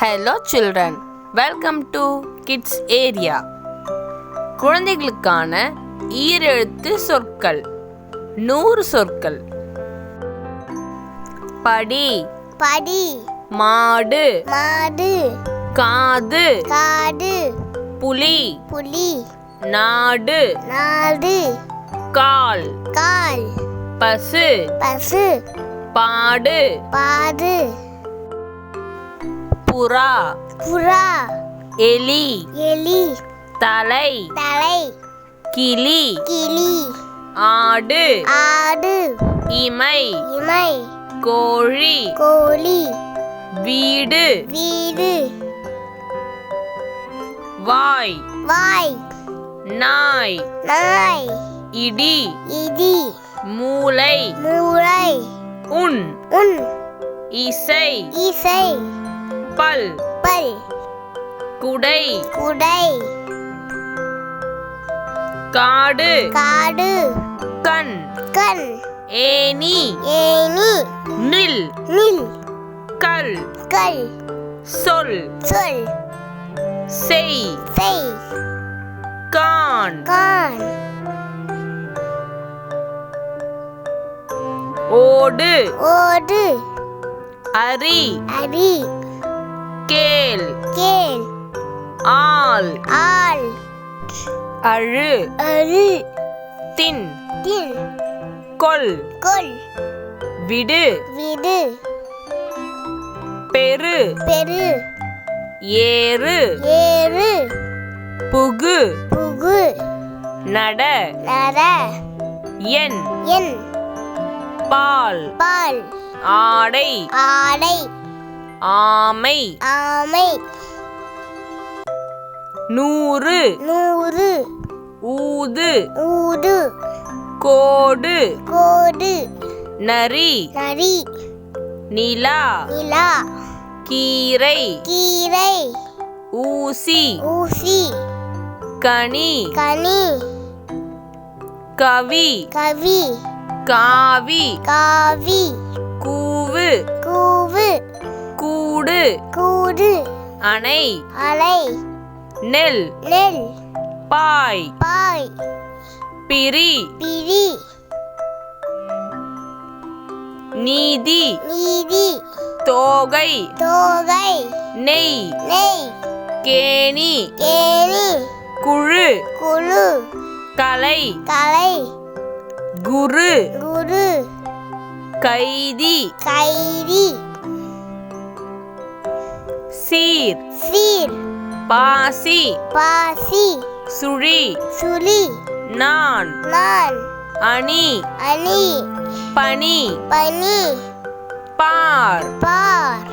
Hello children welcome to kids area குழந்தைகளுக்கான ஈரெழுத்து சொற்கள். நூறு சொற்கள். படி. படி. மாடு. மாடு. காது. காடு. புலி. புலி. நாடு. நாடு. கால். கால். பசு. பசு. பாடு. பாடு. புறா. புறா. எலி. எலி. தலை. தலை. கிளி. கிளி. ஆடு. ஆடு. இமை. இமை. கோழி. கோழி. வீடு. வீடு. வாய். வாய். நாய். நாய். இடி. இடி. மூளை. மூளை. உன். உன். இசை. இசை. பல். பல். குடை. குடை. காடு. காடு. கண். கண். ஏனி ஏனி நில். நில். கல். கல். சொல். சொல். செய். செய். கான் கான் ஓடு. ஓடு. அரி. அடி கேள். கேள். ஆல் ஆள். அழு. அரு தின். தின். கொல் கொல் விடு. விடு. பெரு பெரு ஏறு. ஏறு. புகு. புகு. நட. நட. என். என். பால். பால். ஆடை. ஆடை. ஆமை. ஆமை. நூறு. நூறு. ஊது. ஊடு கோடு. கோடு. நரி. நரி. நிலா. நிலா. கீரை. கீரை. ஊசி. ஊசி. கனி. கனி. கவி. கவி. காவி. காவி. கூவு. கூவு. கூடு. கூடு. அணை. அலை. நெல். நெல். பாய். பாய். பிரி. பிரி. நீதி. நீதி. தோகை. தோகை. நெய். நெய். கேணி. கேணி. குழு. குழு. கலை. கலை. குரு. குரு. கைதி. கைதி. சீர் சீர் பாசி பாசி சுழி சுழி நான் நான் அணி அணி பனி பனி பார் பார்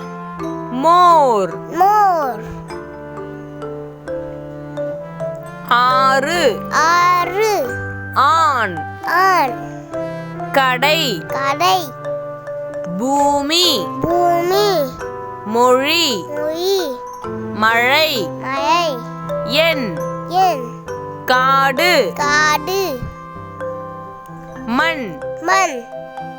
மோர் மோர் ஆறு ஆறு ஆண் ஆண் கடை கடை பூமி பூமி மொழி மொழி மழை. மழை. என். என். காடு. காடு. மண். மண்.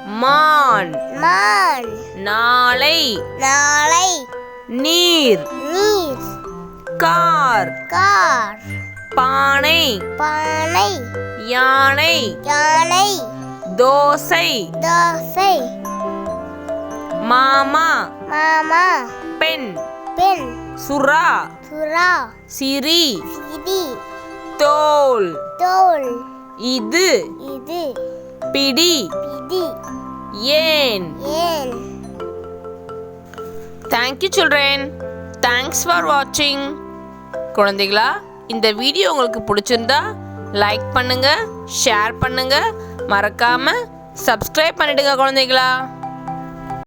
மான். மான். நாளை. நாளை. நீர். நீர். கார். கார். பானை. பானை. யானை. யானை. தோசை. தோசை. மாமா. மாமா. பெண். பெண் சுறா சுறா சிரி சிடி தோல் தோல் இது இது பிடி பிடி ஏன் ஏன் தேங்க்யூ சில்ட்ரன் தேங்க்ஸ் ஃபார் வாட்சிங் குழந்தைகளா இந்த வீடியோ உங்களுக்கு பிடிச்சிருந்தா லைக் பண்ணுங்க ஷேர் பண்ணுங்க. மறக்காம சப்ஸ்கிரைப் பண்ணிடுங்க குழந்தைகளா.